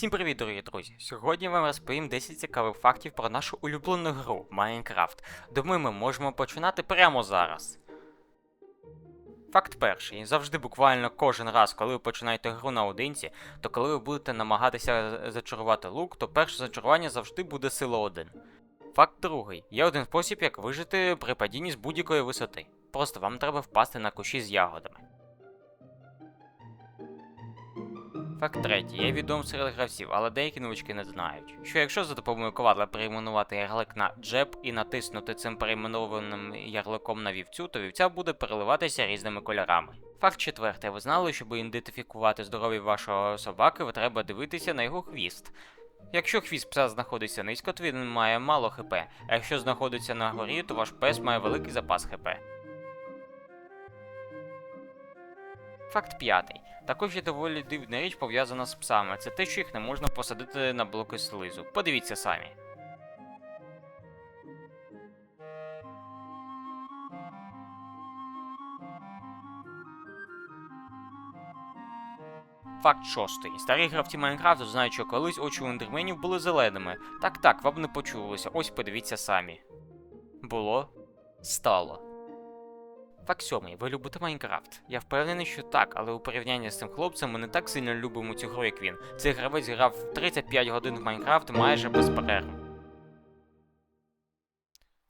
Всім привіт, дорогі друзі! Сьогодні вам розповім 10 цікавих фактів про нашу улюблену гру Майнкрафт. Думаю, ми можемо починати прямо зараз. Факт перший. Завжди буквально кожен раз, коли ви починаєте гру наодинці, то коли ви будете намагатися зачарувати лук, то перше зачарування завжди буде сила 1. Факт другий. Є один спосіб, як вижити при падінні з будь-якої висоти. Просто вам треба впасти на кущі з ягодами. Факт третій. Є відомий серед гравців, але деякі новички не знають, що якщо за допомогою ковадла перейменувати ярлик на джеб і натиснути цим перейменованим ярликом на вівцю, то вівця буде переливатися різними кольорами. Факт четвертий. Ви знали, щоб ідентифікувати здоров'я вашого собаки, ви треба дивитися на його хвіст. Якщо хвіст пса знаходиться низько, то він має мало хп, а якщо знаходиться на горі, то ваш пес має великий запас хп. Факт п'ятий. Також є доволі дивна річ пов'язана з псами. Це те, що їх не можна посадити на блоки слизу. Подивіться самі. Факт шостий. Старі гравці Майнкрафту знають, що колись очі у ендерменів були зеленими. Так так, вам не почулося. Ось подивіться самі. Було. Стало. Факт сьомий, ви любите Майнкрафт? Я впевнений, що так, але у порівнянні з цим хлопцем ми не так сильно любимо цю гру, як він. Цей гравець грав 35 годин в Майнкрафт майже без перерв.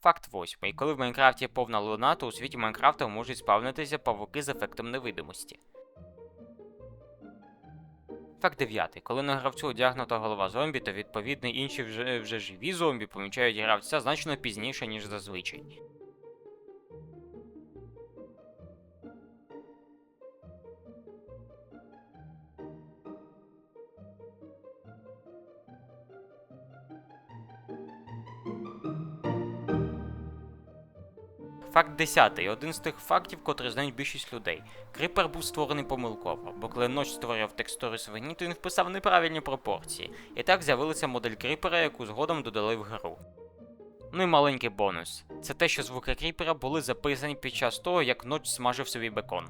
Факт восьмий. Коли в Майнкрафті є повна луна, то у світі Майнкрафта можуть спавнитися павуки з ефектом невидимості. Факт 9. Коли на гравцю одягнута голова зомбі, то відповідно інші вже, вже живі зомбі помічають гравця значно пізніше, ніж зазвичай. Факт 10. Один з тих фактів, котрий знають більшість людей. Кріпер був створений помилково, бо коли ноч створював текстури свині, то він вписав неправильні пропорції. І так з'явилася модель кріпера, яку згодом додали в гру. Ну і маленький бонус. Це те, що звуки кріпера були записані під час того, як ноч смажив собі бекон.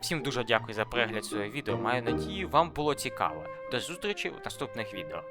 Всім дуже дякую за перегляд цього відео. Маю надію, вам було цікаво. До зустрічі в наступних відео.